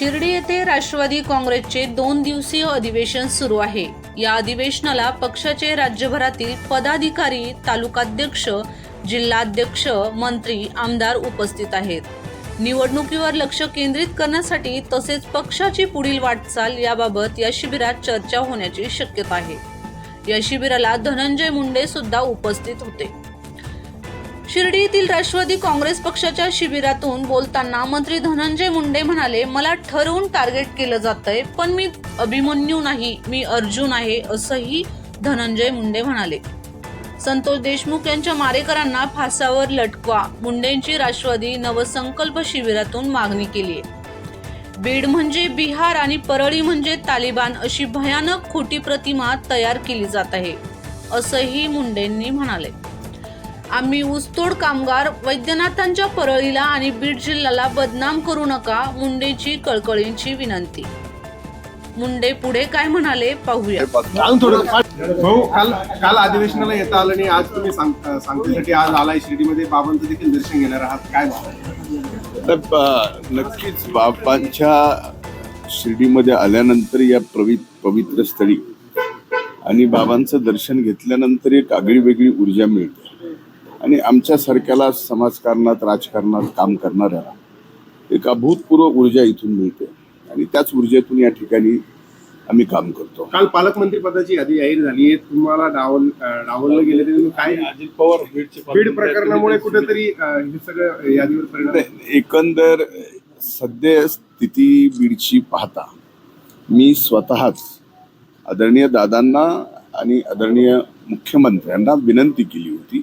शिर्डी येथे राष्ट्रवादी काँग्रेसचे दोन दिवसीय अधिवेशन सुरू आहे. या अधिवेशनाला पक्षाचे राज्यभरातील पदाधिकारी तालुकाध्यक्ष जिल्हाध्यक्ष मंत्री आमदार उपस्थित आहेत. निवडणुकीवर लक्ष केंद्रित करण्यासाठी तसेच पक्षाची पुढील वाटचाल याबाबत या शिबिरात चर्चा होण्याची शक्यता आहे. या शिबिराला धनंजय मुंडे सुद्धा उपस्थित होते. शिर्डी येथील राष्ट्रवादी काँग्रेस पक्षाच्या शिबिरातून बोलताना मंत्री धनंजय मुंडे म्हणाले मला ठरवून टार्गेट केलं जातंय पण मी अभिमन्यू नाही मी अर्जुन आहे असंही धनंजय मुंडे म्हणाले. संतोष देशमुख यांच्या मारेकरांना फासावर लटकवा मुंडेंची राष्ट्रवादी नवसंकल्प शिबिरातून मागणी केली आहे. बीड म्हणजे बिहार आणि परळी म्हणजे तालिबान अशी भयानक खोटी प्रतिमा तयार केली जात आहे असंही मुंडेंनी म्हणाले. आम्ही ऊसतोड कामगार वैद्यनाथांच्या परळीला आणि बीड जिल्ह्याला बदनाम करू नका मुंडेची कळकळींची विनंती. मुंडे पुढे काय म्हणाले पाहूया. सांग थोडं भाऊ काल काल अधिवेशनाला येता आलं आणि आज तुम्ही सांग- सांगतेसाठी आज आलाय शिर्डीमध्ये बाबांचं देखील दर्शन घेणार आहात. काय नक्कीच बापांच्या शिर्डीमध्ये आल्यानंतर या पवि पवित्र स्थळी आणि बाबांचं दर्शन घेतल्यानंतर एक आगळी वेगळी ऊर्जा मिळते. आणि आमच्या सारख्याला समाजकारणात राजकारणात काम करणाऱ्याला एक अभूतपूर्व ऊर्जा इथून मिळते. आणि त्याच ऊर्जेतून या ठिकाणी आम्ही काम करतो. काल पालकमंत्री पदाची यादी जाहीर झाली आहे. तुम्हाला डावल डावललं गेलं तरी काय अजित पवार बीडचे बीड प्रकरणामुळे कुठेतरी हे सगळं यादीवर परिणाम नाही, एकंदर सद्य स्थिती बीडची पाहता मी स्वतःच आदरणीय दादांना आणि आदरणीय मुख्यमंत्र्यांना विनंती केली होती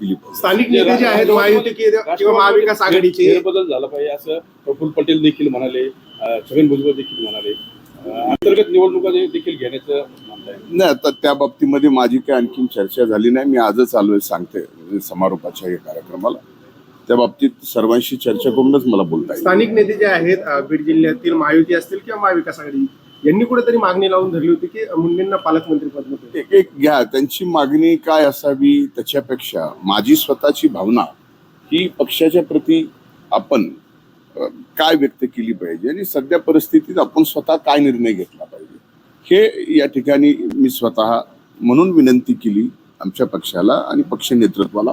दिली स्थानिक नेते जे आहेत महायुती किंवा महाविकास आघाडीचे. फेरबदल झाला पाहिजे असं प्रफुल्ल पटेल देखील म्हणाले. छगन भुजबळ देखील म्हणाले. अंतर्गत निवडणुका देखील घेण्याचं म्हणताय. नाही आता त्या बाबतीमध्ये माझी काही आणखीन चर्चा झाली नाही. मी आजच आलोय सांगते समारोपाच्या या कार्यक्रमाला. त्या बाबतीत सर्वांशी चर्चा करूनच मला बोलता स्थानिक नेते जे आहेत बीड जिल्ह्यातील महायुती असतील किंवा महाविकास आघाडी यांनी कुठेतरी मागणी लावून धरली होती की मुंडेंना पालकमंत्री पद एक एक घ्या त्यांची मागणी काय असावी त्याच्यापेक्षा माझी स्वतःची भावना ही पक्षाच्या प्रती आपण काय व्यक्त केली पाहिजे आणि सध्या परिस्थितीत आपण स्वतः काय निर्णय घेतला पाहिजे. हे या ठिकाणी मी स्वतः म्हणून विनंती केली आमच्या पक्षाला आणि पक्ष नेतृत्वाला.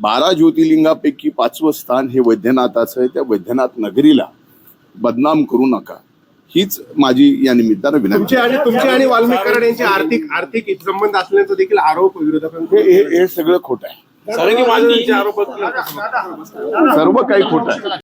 बारा ज्योतिर्लिंगापैकी पाचवं स्थान हे वैद्यनाथाचं आहे. त्या वैद्यनाथ नगरीला बदनाम करू नका. हीच माझी या निमित्तानं विनंती. तुमचे आणि तुमचे आणि वाल्मिक कराड यांचे आर्थिक आर्थिक संबंध असल्याचा देखील आरोप विरोधकांकडून हे हे- हे सगळं खोटं आहे. सारंगी मांडणी आरोप सर्व काही खोटं आहे.